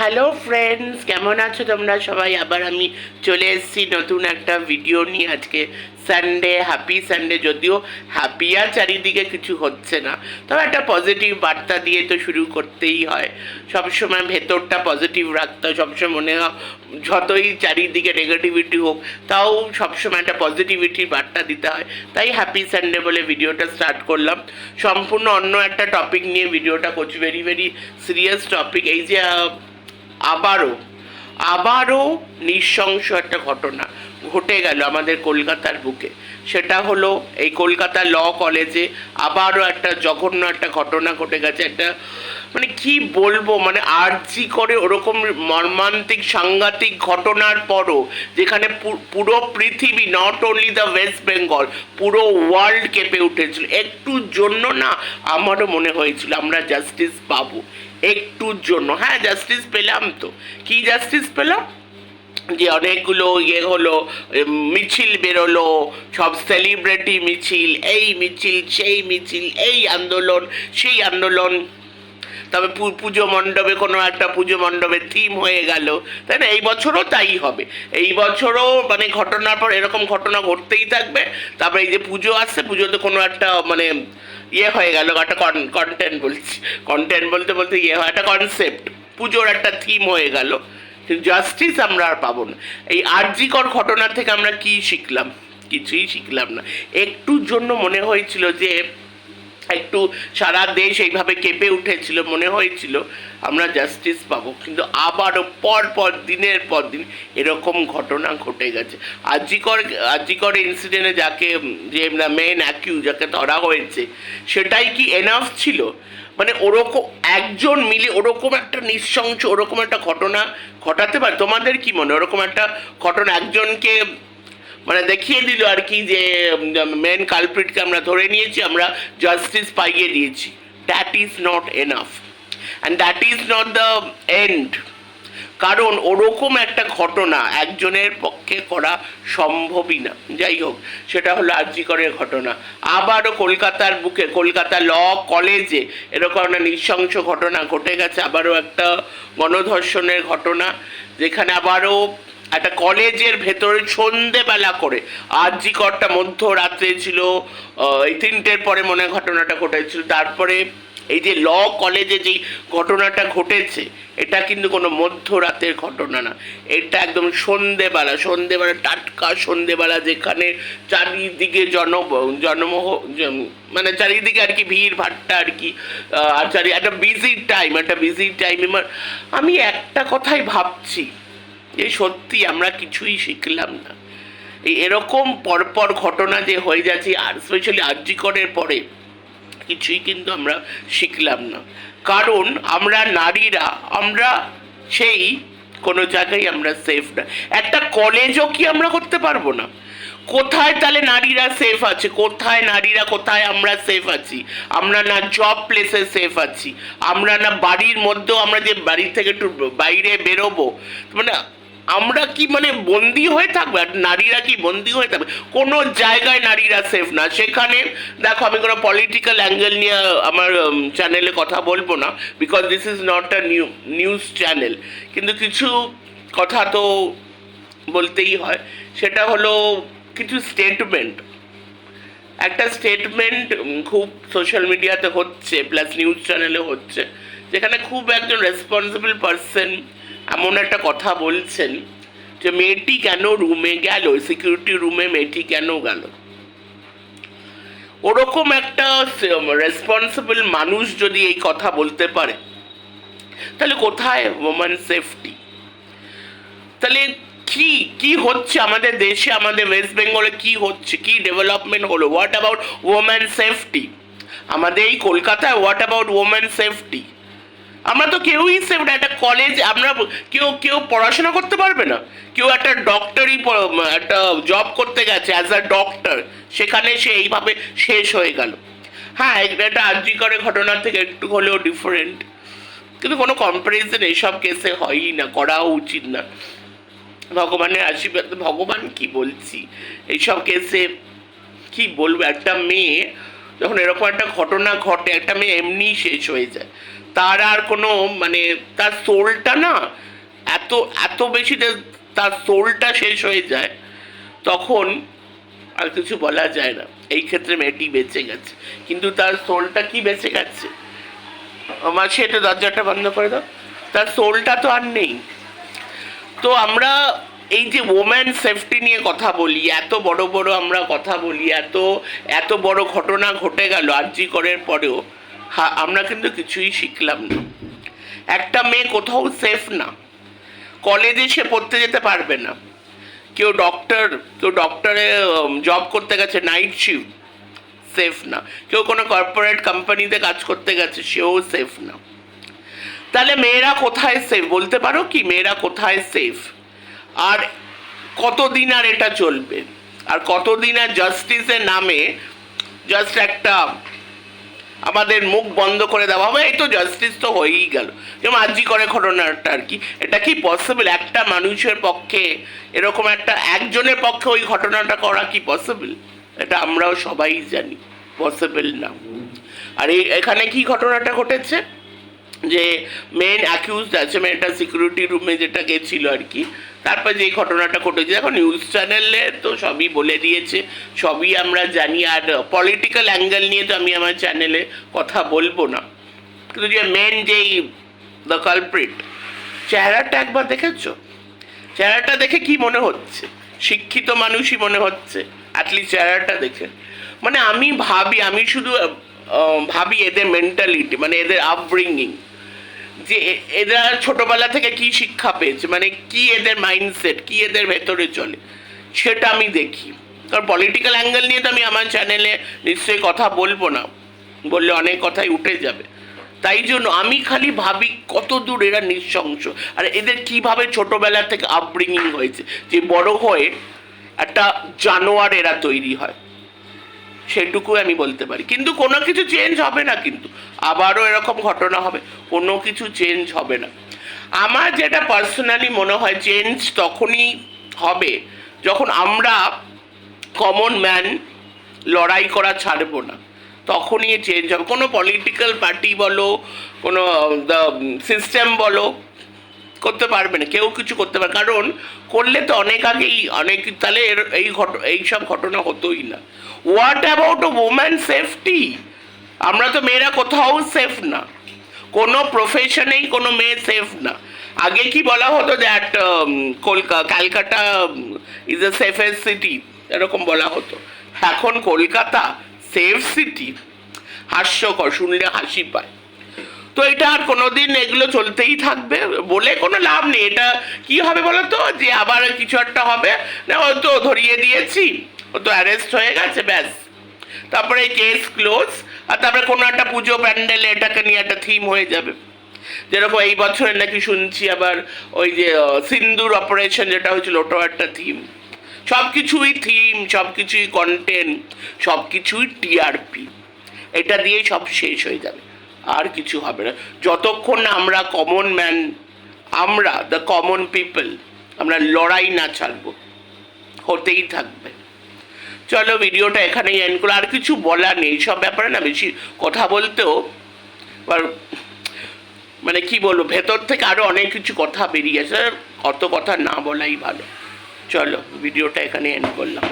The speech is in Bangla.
হ্যালো ফ্রেন্ডস কেমন আছো তোমরা? সবাই, আবার আমি চলে এসেছি নতুন একটা ভিডিও নিয়ে আজকে সানডে হ্যাপি সানডে যদিও হ্যাপি আর চারিদিকে কিছু হচ্ছে না। তবে একটা পজিটিভ বার্তা দিয়ে তো শুরু করতেই হয়। সবসময় ভেতরটা পজিটিভ রাখতে হয়, সবসময় মনে হয় যতই চারিদিকে নেগেটিভিটি হোক, তাও সবসময় একটা পজিটিভিটির বার্তা দিতে হয়। তাই হ্যাপি সানডে বলে ভিডিওটা স্টার্ট করলাম। সম্পূর্ণ অন্য একটা টপিক নিয়ে ভিডিওটা করছি। ভেরি ভেরি সিরিয়াস টপিক এই যে আবারও আবারও নৃশংস একটা ঘটনা ঘটে গেল আমাদের কলকাতার বুকে। সেটা হলো এই কলকাতা ল কলেজে আবারও একটা জঘন্য একটা ঘটনা ঘটে গেছে। একটা মানে কি বলব মানে আর্জি করে ওরকম মর্মান্তিক, সাংঘাতিক ঘটনার পরও যেখানে পুরো পৃথিবী not only the West Bengal পুরো ওয়ার্ল্ড কেঁপে উঠেছিল। একটুর জন্য না আমারও মনে হয়েছিল, আমরা জাস্টিস পাবো। একটুর জন্য। হ্যাঁ জাস্টিস পেলাম তো। কি জাস্টিস পেলাম? যে অনেকগুলো ইয়ে হলো মিছিল বেরোলো, সব সেলিব্রিটি মিছিল, এই মিছিল, সেই মিছিল, এই আন্দোলন, সেই আন্দোলন। তবে পুজো মণ্ডপে কোনো একটা পুজো মণ্ডপের থিম হয়ে গেল। তাই না? এই বছরও তাই হবে। এই বছরও মানে ঘটনার পর এরকম ঘটনা ঘটতেই থাকবে। তারপরে এই যে পুজো আসছে, পুজোতে কোনো একটা মানে ইয়ে হয়ে গেল, একটা কন্টেন্ট বলছি। কন্টেন্ট বলতে বলতে ইয়ে হয়, একটা কনসেপ্ট পুজোর একটা থিম হয়ে গেল। জাস্টিস আমরা আর পাবো না। এই আর্জিকর ঘটনা থেকে আমরা কি শিখলাম? কিছুই শিখলাম না। একটুর জন্য মনে হয়েছিল যে একটু সারা দেশ এইভাবে কেঁপে উঠেছিল, মনে হয়েছিল, আমরা জাস্টিস পাবো। কিন্তু আবারও পর পর, দিনের পর দিন এরকম ঘটনা ঘটে গেছে। আজিকর আজিকর ইনসিডেন্টে যাকে, যে মেন অ্যাকিউ যাকে ধরা হয়েছে, সেটাই কি এনাফ ছিল? মানে ওরকম, একজন মিলে ওরকম একটা নৃশংস ওরকম একটা ঘটনা ঘটাতে পারে? তোমাদের কি মনে ওরকম একটা ঘটনা, একজনকে মানে দেখিয়ে দিল আর কি যে মেন কালপ্রিটকে আমরা ধরে নিয়েছি, আমরা জাস্টিস পাইয়ে দিয়েছি। That is not enough and that is not the end কারণ ওরকম একটা ঘটনা একজনের পক্ষে করা সম্ভবই না। যাই হোক, সেটা হলো আর্যিকরের ঘটনা। আবারও কলকাতার বুকে, কলকাতা ল কলেজে এরকম একটা নৃশংস ঘটনা ঘটে গেছে। আবারও একটা গণধর্ষণের ঘটনা, যেখানে আবারও একটা কলেজের ভেতরে সন্ধেবেলা করে। আর্যিকরটা মধ্যরাত্রে ছিল এই তিনটের পরে মনে ঘটনাটা ঘটেছিল। তারপরে এই যে ল কলেজে যেই ঘটনাটা ঘটেছে, এটা কিন্তু কোনো মধ্যরাতের ঘটনা না। এটা একদম সন্ধেবেলা সন্ধেবেলা, টাটকা সন্ধেবেলা যেখানে চারিদিকে জন, জনমোহ মানে চারিদিকে আর কি ভিড়, ভাট্টা আর কি আর চারি, একটা বিজি টাইম একটা বিজি টাইম আমি একটা কথাই ভাবছি যে সত্যি আমরা কিছুই শিখলাম না। এরকম পরপর ঘটনা যে হয়ে যাচ্ছে, আর স্পেশালি আর্যিকরের পরে, কিছুই কিন্তু আমরা শিখলাম না। কারণ আমরা নারীরা, আমরা সেই কোনো জায়গায় আমরা সেফ না। একটা কলেজও কি আমরা করতে পারব না? কোথায় তাহলে নারীরা সেফ আছে? কোথায় নারীরা, কোথায় আমরা সেফ আছি? আমরা না জব প্লেসে সেফ আছি? আমরা না বাড়ির মধ্যেও আমরা যে বাড়ি থেকে একটু বাইরে বেরোবো? মানে আমরা কি মানে বন্দি হয়ে থাকব? আর নারীরা কি বন্দি হয়ে থাকবে? কোনো জায়গায় নারীরা সেফ না। সেখানে দেখো, আমি কোনো পলিটিক্যাল অ্যাঙ্গেল নিয়ে আমার চ্যানেলে কথা বলব না because this is not a new news channel কিন্তু কিছু কথা তো বলতেই হয়। সেটা হলো কিছু স্টেটমেন্ট একটা স্টেটমেন্ট খুব সোশ্যাল মিডিয়াতে হচ্ছে প্লাস নিউজ চ্যানেলে হচ্ছে, যেখানে খুব একজন রেসপন্সিবল পার্সন এমন একটা কথা বলছেন যে মেয়েটি কেন রুমে গেল সিকিউরিটি রুমে মেয়েটি কেন গেল? ওরকম একটা রেসপন্সিবল মানুষ যদি এই কথা বলতে পারে, তাহলে কোথায় ওম্যান সেফটি তাহলে কি কি হচ্ছে আমাদের দেশে, আমাদের ওয়েস্ট বেঙ্গলে কি হচ্ছে, কি ডেভেলপমেন্ট হলো? হোয়াট অ্যাবাউট ওমেন সেফটি আমাদের এই কলকাতায় হোয়াট অ্যাবাউট ওমেন সেফটি আমরা তো কেউই সেফ না, একটা কলেজ আমরা কেউ কেউ পড়াশোনা করতে পারবে না। কেউ একটা ডক্টরি একটা জব করতে গেছে অ্যাজ আ ডক্টর সেখানে সে এইভাবে শেষ হয়ে গেল। হ্যাঁ এটা আর্যিকরে ঘটনার থেকে একটু হলেও ডিফারেন্ট কিন্তু কোনো কম্পারিজন এইসব কেসে হয়ই না, করাও উচিত না। ভগবানের আশীর্বাদ, ভগবান কি বলছি? এইসব কেসে কি বলব? একটা মেয়ে, যখন এরকম একটা ঘটনা ঘটে, একটা মেয়ে এমনি শেষ হয়ে যায়। তার আর কোনো মানে তার সোলটা না এত এত বেশি তার সোলটা শেষ হয়ে যায়, তখন আর কিছু বলা যায় না। এই ক্ষেত্রে মেয়েটি বেঁচে গেছে। কিন্তু তার সোলটা কি বেঁচে গেছে? আমার সেটা দরজাটা বন্ধ করে দাও। তার সোলটা তো আর নেই। তো আমরা এই যে ওম্যান সেফটি নিয়ে কথা বলি, এত বড় বড় আমরা কথা বলি, এত এত বড় ঘটনা ঘটে গেল আরজি করের পরেও আমরা কিন্তু কিছুই শিখলাম না। একটা মেয়ে কোথাও সেফ না। কলেজে সে পড়তে যেতে পারবে না। কেউ ডক্টর কেউ ডক্টরে জব করতে গেছে নাইট শিফট সেফ না। কেউ কোনো কর্পোরেট কোম্পানিতে কাজ করতে গেছে, সেও সেফ না। তাহলে মেয়েরা কোথায় সেফ বলতে পারো কি? মেয়েরা কোথায় সেফ আর কতদিন আর এটা চলবে? আর কতদিন আর জাস্টিসের নামে? জাস্ট একটা আমাদের মুখ বন্ধ করে দেওয়া হবে, এই তো জাস্টিস তো হয়েই গেল। যেমন আজই করে ঘটনাটা আর কি। এটা কি পসিবল একটা মানুষের পক্ষে, এরকম একটা একজনের পক্ষে ওই ঘটনাটা করা কি পসিবল এটা আমরাও সবাই জানি পসিবল না। আর এখানে কি ঘটনাটা ঘটেছে? যে মেন অ্যাকিউজড আছে মেয়েটা সিকিউরিটি রুমে যেটা গেছিল আর কি তারপর যে ঘটনাটা ঘটেছে এখন নিউজ চ্যানেলে তো সবই বলে দিয়েছে, সবই আমরা জানি, আর পলিটিক্যাল অ্যাঙ্গেল নিয়ে তো আমি আমার চ্যানেলে কথা বলব না। কিন্তু যে মেন যেই দ্য কালপ্রিট চেহারাটা একবার দেখেছ? চেহারাটা দেখে কি মনে হচ্ছে? শিক্ষিত মানুষই মনে হচ্ছে অ্যাটলিস্ট চেহারাটা দেখে। মানে আমি ভাবি, আমি শুধু ভাবি এদের মেন্টালিটি মানে এদের আপব্রিঙ্গিং যে এরা ছোটবেলা থেকে কি শিক্ষা পেয়েছে? মানে কি এদের মাইন্ডসেট কি এদের ভেতরে চলে? সেটা আমি দেখি। কারণ পলিটিক্যাল অ্যাঙ্গেল নিয়ে তো আমি আমার চ্যানেলে নিশ্চয়ই কথা বলব না। বললে অনেক কথাই উঠে যাবে। তাই জন্য আমি খালি ভাবি কত দূর এরা নৃশংস। আর এদের কীভাবে ছোটবেলা থেকে আপব্রিঙ্গিং হয়েছে? যে বড় হয়ে একটা জানোয়ার এরা তৈরি হয়। সেটুকু আমি বলতে পারি। কিন্তু কোনো কিছু চেঞ্জ হবে না কিন্তু। আবারও এরকম ঘটনা হবে। কোনো কিছু চেঞ্জ হবে না। আমার যেটা পার্সোনালি মনে হয় চেঞ্জ তখনই হবে যখন আমরা কমন ম্যান লড়াই করা ছাড়বো না। তখনই চেঞ্জ হবে। কোনো পলিটিক্যাল পার্টি বলো, কোনো সিস্টেম বলো করতে পারবে না, কেউ কিছু করতে পারে কারণ করলে তো অনেক আগেই, অনেক, তাহলে এর এই ঘট এইসব ঘটনা হতোই না। হোয়াট অ্যাবাউট ওম্যান সেফটি আমরা তো মেয়েরা কোথাও সেফ না। কোনো প্রফেশনেই কোনো মেয়ে সেফ না। আগে কি বলা হতো that Kolkata Calcutta is a safest city এরকম বলা হতো। এখন কলকাতা সেফ সিটি হাস্যকর, শুনলে হাসি পায়। তো এটা আর কোনোদিন এগুলো চলতেই থাকবে বলে কোনো লাভ নেই। এটা কি হবে বলো তো যে আবার কিছু একটা হবে। না, ও তো ধরিয়ে দিয়েছি। ও তো অ্যারেস্ট হয়ে গেছে, ব্যাস। তারপরে কেস ক্লোজ আর তারপরে কোনো একটা পুজো প্যান্ডেলে এটাকে নিয়ে একটা থিম হয়ে যাবে। যেরকম এই বছরে নাকি শুনছি আবার ওই যে সিন্দুর অপারেশন যেটা হয়েছিল, ওটাও একটা থিম সব কিছুই থিম সব কিছুই কন্টেন্ট সব কিছুই টিআরপি এটা দিয়েই সব শেষ হয়ে যাবে। আর কিছু হবে না। যতক্ষণ না আমরা কমন ম্যান আমরা দ্য কমন পিপল আমরা লড়াই না ছাড়বো, হতেই থাকবে। চলো ভিডিওটা এখানেই এন্ড করো। আর কিছু বলার নেই, সব ব্যাপারে না বেশি কথা বলতেও মানে কি বলব, ভেতর থেকে আরও অনেক কিছু কথা বেরিয়ে আসে, অত কথা না বলাই ভালো। চলো ভিডিওটা এখানে এন্ড করলাম।